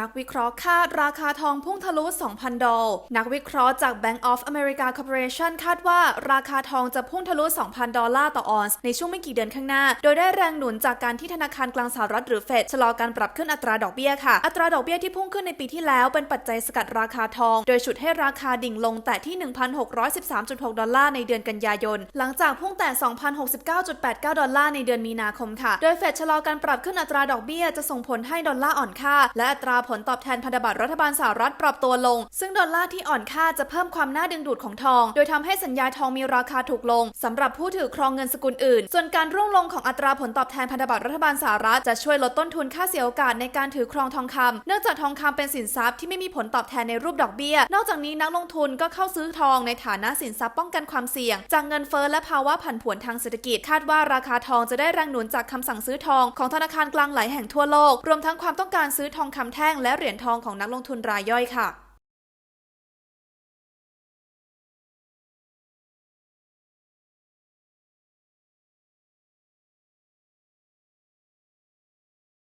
นักวิเคราะห์คาดราคาทองพุ่งทะลุ 2,000 ดอลลาร์นักวิเคราะห์จาก Bank of America Corporation คาดว่าราคาทองจะพุ่งทะลุ 2,000 ดอลลาร์ต่อออนซ์ในช่วงไม่กี่เดือนข้างหน้า โดยได้แรงหนุนจากการที่ธนาคารกลางสหรัฐหรือเฟดชะลอการปรับขึ้นอัตราดอกเบี้ยค่ะ อัตราดอกเบี้ยที่พุ่งขึ้นในปีที่แล้วเป็นปัจจัยสกัดราคาทอง โดยฉุดให้ราคาดิ่งลงแต่ที่ 1,613.6 ดอลลาร์ในเดือนกันยายน หลังจากพุ่งแต่ 2,069.89 ดอลลาร์ในเดือนมีนาคมค่ะ โดยเฟดชะลอการปรับขึ้นอัตราดอกเบี้ยจะส่งผลให้ดอลลาร์อ่อนค่าและอัตราผลตอบแทนพันธบัตรรัฐบาลสหรัฐปรับตัวลง ซึ่งดอลลาร์ที่อ่อนค่าจะเพิ่มความน่าดึงดูดของทอง โดยทำให้สัญญาทองมีราคาถูกลงสำหรับผู้ถือครองเงินสกุลอื่น ส่วนการร่วงลงของอัตราผลตอบแทนพันธบัตรรัฐบาลสหรัฐจะช่วยลดต้นทุนค่าเสียโอกาสในการถือครองทองคำเนื่องจากทองคำเป็นสินทรัพย์ที่ไม่มีผลตอบแทนในรูปดอกเบี้ย นอกจากนี้นักลงทุนก็เข้าซื้อทองในฐานะสินทรัพย์ป้องกันความเสี่ยง จากเงินเฟ้อและภาวะผันผวนทางเศรษฐกิจคาดว่าราคาทองจะได้แรงหนุนจากคำสั่งซื้อทองของธนาคารกลางหลายแห่งทั่วโลกรวมทั้งความต้องการซื้อทองคำแท่งและเหรียญทองของนักลงทุนรายย่อยค่ะ